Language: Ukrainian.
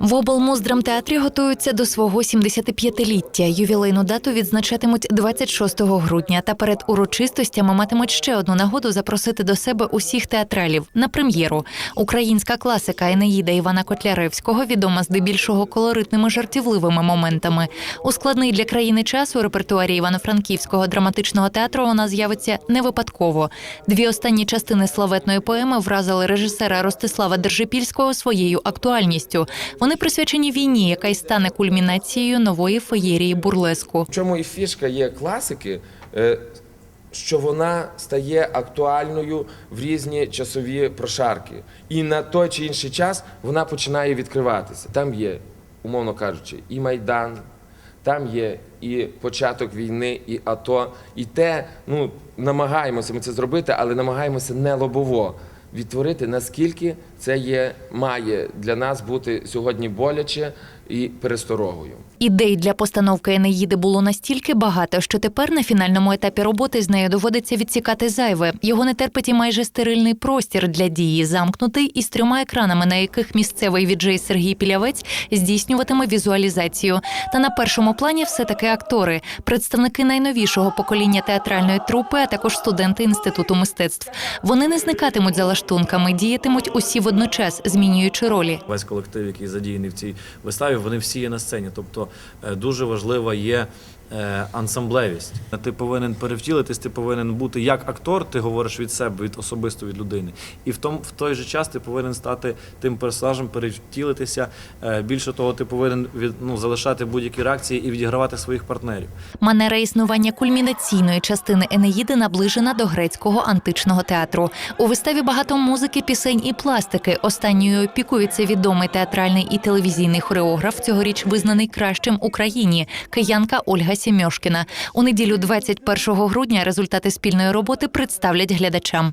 В облмуздрамтеатрі готуються до свого 75-ліття. Ювілейну дату відзначатимуть 26 грудня. Та перед урочистостями матимуть ще одну нагоду запросити до себе усіх театралів на прем'єру. Українська класика Енеїда Івана Котляревського відома здебільшого колоритними жартівливими моментами. У складний для країни час у репертуарі Івано-Франківського драматичного театру вона з'явиться не випадково. Дві останні частини славетної поеми вразили режисера Ростислава Держипільського своєю актуальністю. Вони присвячені війні, яка й стане кульмінацією нової феєрії бурлеску. В чому і фішка є класики, е, що вона стає актуальною в різні часові прошарки. І на той чи інший час вона починає відкриватися. Там є, умовно кажучи, і Майдан, там є і початок війни, і АТО. І те, ну, намагаємося ми це зробити, але намагаємося не лобово відтворити, наскільки це є, має для нас бути сьогодні боляче і пересторогою. Ідей для постановки Енеїди було настільки багато, що тепер на фінальному етапі роботи з нею доводиться відсікати зайве. Його не терпить і майже стерильний простір для дії, замкнутий із трьома екранами, на яких місцевий віджей Сергій Пілявець здійснюватиме візуалізацію. Та на першому плані все таки актори, представники найновішого покоління театральної трупи, а також студенти інституту мистецтв. Вони не зникатимуть за лаштунками, діятимуть усі водночас, змінюючи ролі. Весь колектив, який задіяний в цій виставі, вони всі є на сцені. Тобто е, дуже важлива є ансамблевість. Ти повинен перевтілитись, ти повинен бути як актор, ти говориш від себе, від особисто від людини. І в том, в той же час ти повинен стати тим персонажем, перевтілитися. Е, Більше того, ти повинен від, ну, залишати будь-які реакції і відігравати своїх партнерів. Манера існування кульмінаційної частини Енеїди наближена до грецького античного театру. У виставі багато музики, пісень і пластики. Останньою опікується відомий театральний і телевізійний хореограф, цьогоріч визнаний кращим Україні киянка Ольга Сімьошкіна. У неділю 21 грудня результати спільної роботи представлять глядачам.